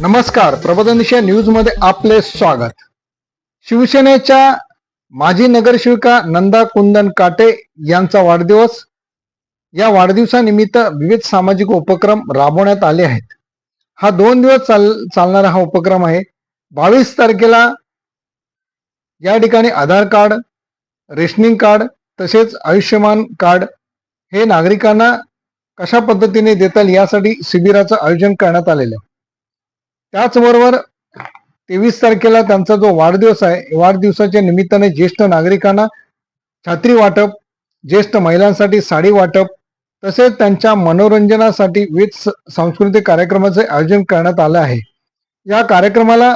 नमस्कार प्रबोधनिशा न्यूजमध्ये आपले स्वागत. शिवसेनेच्या माजी नगरसेविका नंदा कुंदन काटे यांचा वाढदिवस. या वाढदिवसानिमित्त विविध सामाजिक उपक्रम राबवण्यात आले आहेत. हा दोन दिवस चाल चालणारा हा उपक्रम आहे. बावीस तारखेला या ठिकाणी आधार कार्ड रेशनिंग कार्ड तसेच आयुष्यमान कार्ड हे नागरिकांना कशा पद्धतीने देता येईल यासाठी शिबिराचं आयोजन करण्यात आलेलं आहे. त्याचबरोबर तेवीस तारखेला त्यांचा जो वाढदिवस आहे वाढदिवसाच्या निमित्ताने ज्येष्ठ नागरिकांना छत्री वाटप ज्येष्ठ महिलांसाठी साडी वाटप तसेच त्यांच्या मनोरंजनासाठी विविध स- सांस्कृतिक कार्यक्रमाचे आयोजन करण्यात आलं आहे. या कार्यक्रमाला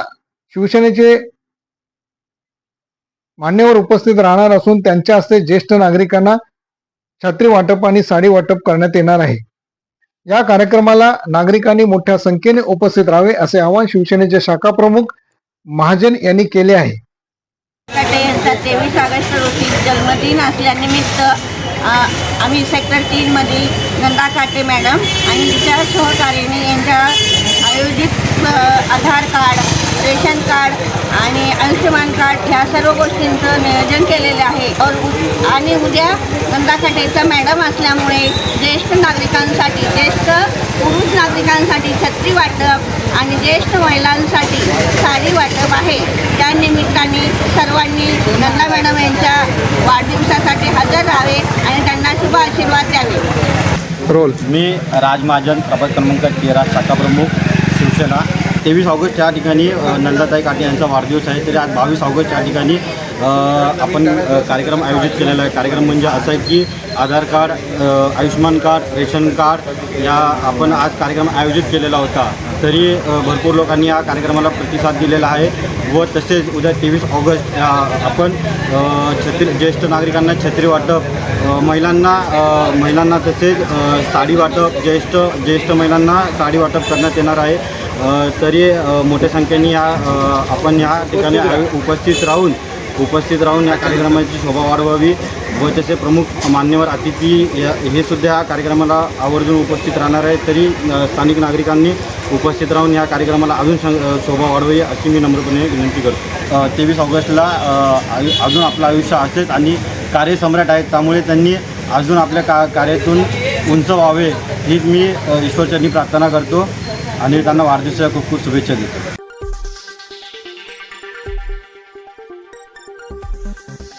शिवसेनेचे मान्यवर उपस्थित राहणार असून त्यांच्या हस्ते ज्येष्ठ नागरिकांना छत्री वाटप आणि साडी वाटप करण्यात येणार आहे. या कार्यक्रमाला नागरिकांनी मोठ्या संख्येने उपस्थित राहावे असे आवाहन शिवसेनेचे शाखा प्रमुख महाजन यांनी केले आहे. यांचा तेवीस ऑगस्ट रोजी जन्मदिन असल्यानिमित्त आम्ही सेक्टर तीनमधील नंदा काटे मॅडम आणि तिच्या सहकार्याने यांच्या आयोजित आधार कार्ड रेशन कार्ड आणि आयुष्यमान कार्ड ह्या सर्व गोष्टींचं नियोजन केलेलं आहे. और आणि उद्या काटेचा मॅडम असल्यामुळे ज्येष्ठ नागरिकांसाठी ज्येष्ठ पुरुष नागरिकांसाठी छत्री वाटप आणि ज्येष्ठ महिलांसाठी साडी वाटप आहे. त्या निमित्ताने सर्वांनी नंदा मॅडम यांच्या वाढदिवसासाठी हजर राहावे आणि त्यांना शुभ आशीर्वाद द्यावे. रोल. मी राज महाजन प्रभाग क्रमांक तेरा शाखा प्रमुख शिवसेना. तेवीस ऑगस्ट या ठिकाणी नंदाताई काटे यांचा वाढदिवस आहे. तरी आज बावीस ऑगस्ट या ठिकाणी आपण कार्यक्रम आयोजित केलेला आहे. कार्यक्रम म्हणजे असं आहे की Aadhaar card Ayushman Ayushyaman card ration card या आपण आज कार्यक्रम आयोजित केलेला होता. तरी भरपूर लोकांनी या कार्यक्रमाला प्रतिसाद दिलेला आहे व तसेच उद्या तेवीस ऑगस्ट या आपण छत्री ज्येष्ठ नागरिकांना छत्री वाटप महिलांना महिलांना तसेच साडी वाटप ज्येष्ठ ज्येष्ठ महिलांना साडी वाटप करण्यात येणार आहे. तरी मोठ्या संख्येने या आपण या ठिकाणी उपस्थित राहून उपस्थित राहून या कार्यक्रमाची शोभा वाढवावी व तसे प्रमुख मान्यवर अतिथी हे सुद्धा या कार्यक्रमाला आवर्जून उपस्थित राहणार आहे तरी स्थानिक नागरिकांनी उपस्थित राहून या कार्यक्रमाला अजून शं- शोभा वाढवावी अशी मी नम्रपणे विनंती करतो. तेवीस ऑगस्टला अजून आपलं आयुष्य असेच आणि कार्यसम्राट आहेत. त्यामुळे त्यांनी अजून आपल्या का कार्यातून उंच व्हावे हीच मी ईश्वरचरणी प्रार्थना करतो आणि त्यांना वाढदिवसाच्या खूप खूप शुभेच्छा देतो. Thank you.